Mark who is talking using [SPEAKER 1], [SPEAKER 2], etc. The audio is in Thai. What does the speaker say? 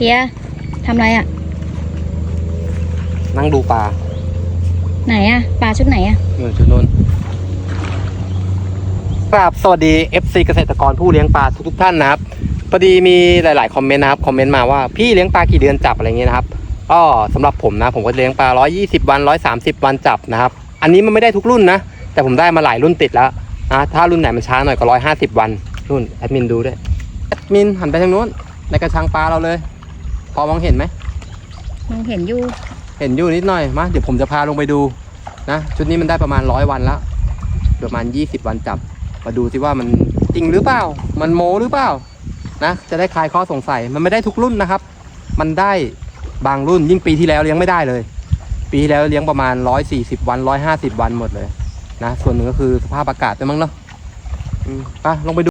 [SPEAKER 1] ฮียทำไรอะ่ะ
[SPEAKER 2] นั่งดูปลา
[SPEAKER 1] ไหนอะ่ะ ปลาชุดไหนอะ่ะ
[SPEAKER 2] เงินชุดนู้นครับสวัสดี FC เกษตรกรผู้เลี้ยงปลาทุกๆท่านนะครับพอดีมีหลายๆคอมเมนต์นะครับคอมเมนต์มาว่าพี่เลี้ยงปลากี่เดือนจับอะไรเงี้ยนะครับก็สำหรับผมนะผมก็เลี้ยงปลา 120 วัน 130 วันจับนะครับอันนี้มันไม่ได้ทุกรุ่นนะ แต่ผมได้มาหลายรุ่นติดแล้วนะถ้ารุ่นไหนมันช้าหน่อยก็ 150 วัน รุ่นแอดมินดูด้วยแอดมินหันไปทางนู้นในกระชังปลาเราเลย พอมองเห็นไหม
[SPEAKER 1] มองเห็นอยู่
[SPEAKER 2] เห็นอยู่นิดหน่อยมาเดี๋ยวผมจะพาลงไปดูนะชุดนี้มันได้ประมาณร้อยวันแล้วประมาณ 20 วันจับ มาดูสิว่ามันจริงหรือเปล่า มันโมหรือเปล่านะจะได้คลายข้อสงสัยมันไม่ได้ทุกรุ่นนะครับ มันได้บางรุ่นยิ่งปีที่แล้วเลี้ยงไม่ได้เลย ปีที่แล้วเลี้ยงประมาณ 140 วัน 150 วันหมดเลยนะส่วนหนึ่งก็คือสภาพอากาศด้วยมั้งเนาะอืมไปลงไปดู